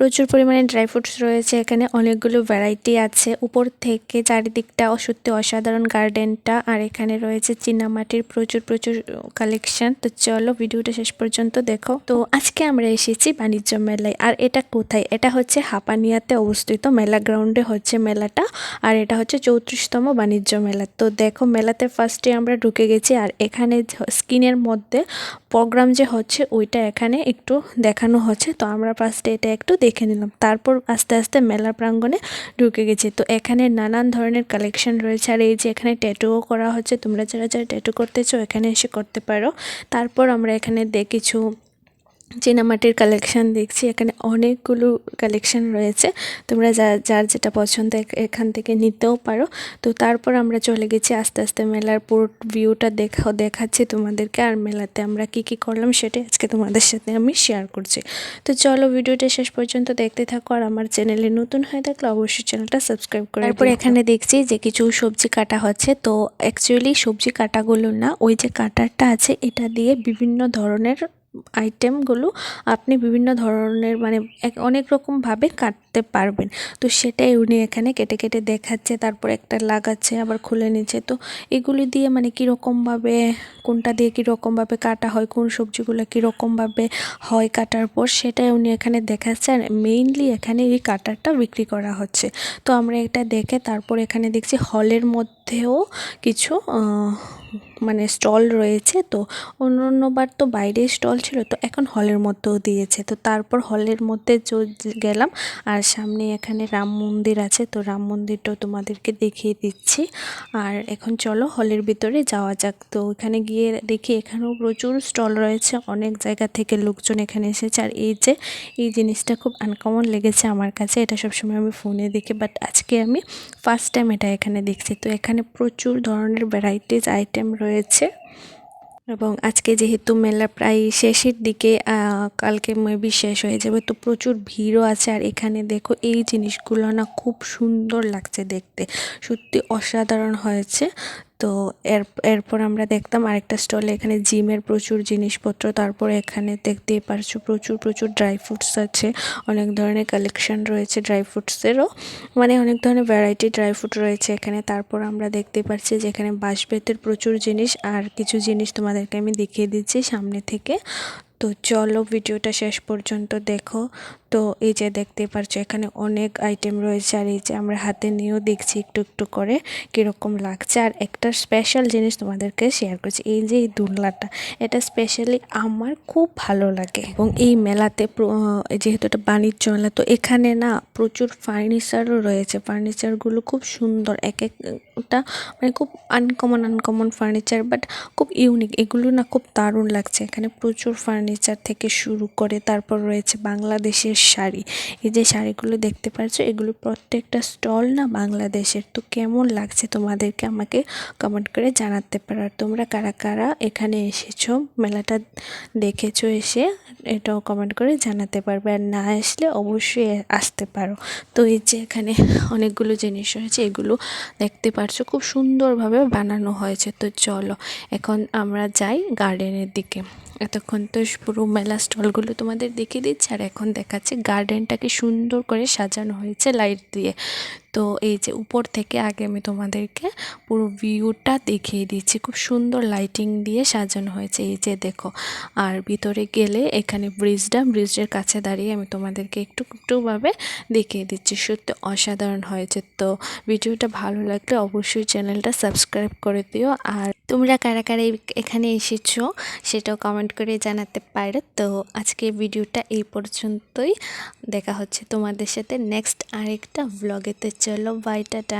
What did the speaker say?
প্রচুর পরিমাণে dry fruits রয়েছে। এখানে অনেকগুলো ভ্যারাইটি আছে। উপর থেকে চারিদিকটা সত্যি অসাধারণ গার্ডেনটা আর এখানে রয়েছে চীনামাটির প্রচুর প্রচুর কালেকশন তো চলো ভিডিওটা শেষ পর্যন্ত দেখো। তো আজকে আমরা এসেছি বাণিজ্য মেলায়। আর এটা কোথায়? এটা হচ্ছে হাপানিয়াতে অবস্থিত মেলা গ্রাউন্ডে হচ্ছে মেলাটা। আর এটা হচ্ছে চৌত্রিশতম বাণিজ্য মেলা। তো দেখো মেলাতে ফার্স্টে আমরা ঢুকে গেছি। আর এখানে স্ক্রিনের মধ্যে প্রোগ্রাম যে হচ্ছে, ওইটা এখানে একটু দেখানো হচ্ছে। তো আমরা ফার্স্টে এটা একটু দেখে নিলাম। তারপর আস্তে আস্তে মেলা প্রাঙ্গণে ঢুকে গেছি। তো এখানে নানান ধরনের কালেকশন রয়েছে। আর এই যে এখানে ট্যাটুও করা হচ্ছে। তোমরা যারা যারা ট্যাটু করতেছো এখানে এসে করতে পারো। তারপর আমরা এখানে দেখেছি চীনামাটির কালেকশন দেখছি এখানে অনেকগুলো কালেকশন রয়েছে। তোমরা যা যার যেটা পছন্দ এখান থেকে নিতেও পারো। তো তারপর আমরা চলে গেছি আস্তে আস্তে মেলার পুরো ভিউটা দেখা দেখাচ্ছি তোমাদেরকে আর মেলাতে আমরা কি কি করলাম সেটা আজকে তোমাদের সাথে আমি শেয়ার করছি। তো চলো ভিডিওটা শেষ পর্যন্ত দেখতে থাকো আর আমার চ্যানেলে নতুন হয়ে থাকলে অবশ্যই চ্যানেলটা সাবস্ক্রাইব করে তারপর এখানে দেখছি যে কিছু সবজি কাটা হচ্ছে। তো অ্যাকচুয়ালি সবজি কাটাগুলো না ওই যে কাটারটা আছে এটা দিয়ে বিভিন্ন ধরনের আইটেমগুলো আপনি বিভিন্ন ধরনের মানে এক অনেক রকমভাবে কাটতে পারবেন। তো সেটাই উনি এখানে কেটে কেটে দেখাচ্ছে, তারপর একটা লাগাচ্ছে, আবার খুলে নিচ্ছে। তো এগুলি দিয়ে মানে কীরকমভাবে, কোনটা দিয়ে কীরকমভাবে কাটা হয়, কোন সবজিগুলো কীরকমভাবে হয় কাটার পর সেটাই উনি এখানে দেখাচ্ছে। আর মেইনলি এখানে এই কাটারটা বিক্রি করা হচ্ছে। তো আমরা এটা দেখে তারপর এখানে দেখছি হলের মধ্যেও কিছু মানে স্টল রয়েছে। তো অন্য অন্যবার তো বাইরে স্টল ছিল, তো এখন হলের মধ্যেও দিয়েছে। তো তারপর হলের মধ্যে গেলাম আর সামনে এখানে রাম মন্দির আছে, তো রাম মন্দিরটাও তোমাদেরকে দেখিয়ে দিচ্ছি। আর এখন চলো হলের ভিতরে যাওয়া যাক। তো এখানে গিয়ে দেখি এখানেও প্রচুর স্টল রয়েছে, অনেক জায়গা থেকে লোকজন এখানে এসেছে। আর এই যে, এই জিনিসটা খুব আনকমন লেগেছে আমার কাছে, এটা সবসময় আমি ফোনে দেখি বাট আজকে আমি ফার্স্ট টাইম এটা এখানে দেখছি। তো এখানে প্রচুর ধরনের ভ্যারাইটিস আইটেম রয়েছে। এবং আজকে যেহেতু মেলা প্রায় শেষের দিকে কালকে মেবি শেষ হয়ে যাবে, তো প্রচুর ভিড়ও আছে। আর এখানে দেখো, এই জিনিসগুলো না খুব সুন্দর লাগছে দেখতে। সত্যি অসাধারণ হয়েছে। তো এর, এরপর আমরা দেখতাম আরেকটা স্টলে, এখানে জিমের প্রচুর জিনিসপত্র, তারপর এখানে দেখতেই পারছ প্রচুর প্রচুর ড্রাই ফ্রুটস আছে, অনেক ধরনের কালেকশন রয়েছে ড্রাই ফ্রুটসেরও মানে অনেক ধরনের ভ্যারাইটি ড্রাই ফ্রুট রয়েছে এখানে, তারপর আমরা দেখতে পাচ্ছি যে এখানে বাঁশবেতের প্রচুর জিনিস, আর কিছু জিনিস তোমাদেরকে আমি দেখিয়ে দিচ্ছি সামনে থেকে, তো চলো ভিডিওটা শেষ পর্যন্ত দেখো তো এই যে দেখতে পারছ, এখানে অনেক আইটেম রয়েছে আর এই যে আমরা হাতে নিয়েও দেখছি একটু একটু করে কীরকম লাগছে। আর একটা স্পেশাল জিনিস তোমাদেরকে শেয়ার করছি, এই যে এই দুলনাটা, এটা স্পেশালি আমার খুব ভালো লাগে। এবং এই মেলাতে যেহেতু এটা বাণিজ্য মেলা, তো এখানে না প্রচুর ফার্নিচারও রয়েছে। ফার্নিচারগুলো খুব সুন্দর, এক একটা মানে খুব আনকমন আনকমন ফার্নিচার বাট খুব ইউনিক এগুলো না খুব দারুণ লাগছে। এখানে প্রচুর ফার্নিচার থেকে শুরু করে তারপর রয়েছে বাংলাদেশের শাড়ি। এই যে শাড়িগুলো দেখতে পাচ্ছ, এগুলো প্রত্যেকটা স্টল না বাংলাদেশের। তো কেমন লাগছে তোমাদেরকে আমাকে কমেন্ট করে জানাতে পারো। আর তোমরা কারা কারা এখানে এসেছ, মেলাটা দেখেছ এসে, এটাও কমেন্ট করে জানাতে পারবে। আর না আসলে অবশ্যই আসতে পারো। তো এই যে এখানে অনেকগুলো জিনিস রয়েছে, এগুলো দেখতে পারছ খুব সুন্দরভাবে বানানো হয়েছে। তো চলো, এখন আমরা যাই গার্ডেনের দিকে। এতক্ষণ তো পুরো মেলা স্টলগুলো তোমাদের দেখিয়ে দিচ্ছে, আর এখন দেখাচ্ছে গার্ডেনটাকে সুন্দর করে সাজানো হয়েছে লাইট দিয়ে। তো এই যে উপর থেকে আগে আমি তোমাদেরকে পুরো ভিউটা দেখিয়ে দিচ্ছি। খুব সুন্দর লাইটিং দিয়ে সাজানো হয়েছে। এই যে দেখো, আর ভিতরে গেলে এখানে ব্রিজটা, ব্রিজের কাছে দাঁড়িয়ে আমি তোমাদেরকে একটু একটুভাবে দেখিয়ে দিচ্ছি। সত্যি অসাধারণ হয়েছে। তো ভিডিওটা ভালো লাগলে অবশ্যই চ্যানেলটা সাবস্ক্রাইব করে দিও। আর তোমরা কারা কারা এখানে এসেছ সেটাও কমেন্ট করে জানাতে পারো। তো আজকে ভিডিওটা এই পর্যন্তই। দেখা হচ্ছে তোমাদের সাথে নেক্সট আরেকটা ব্লগেতে పిక్చర్ లో బయటట.